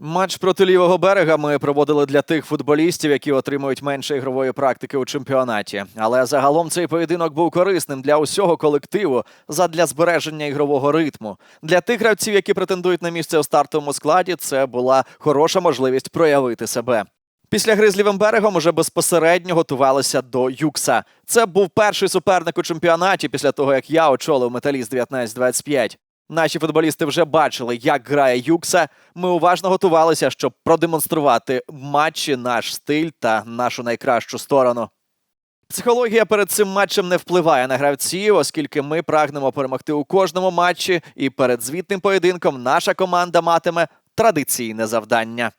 Матч проти лівого берега ми проводили для тих футболістів, які отримують менше ігрової практики у чемпіонаті. Але загалом цей поєдинок був корисним для усього колективу задля збереження ігрового ритму. Для тих гравців, які претендують на місце у стартовому складі, це була хороша можливість проявити себе. Після гри з лівим берегом уже безпосередньо готувалися до Юкса. Це був перший суперник у чемпіонаті після того, як я очолив металіст 19-25. Наші футболісти вже бачили, як грає Юкса. Ми уважно готувалися, щоб продемонструвати матчі наш стиль та нашу найкращу сторону. Психологія перед цим матчем не впливає на гравців, оскільки ми прагнемо перемогти у кожному матчі, і перед звітним поєдинком наша команда матиме традиційне завдання.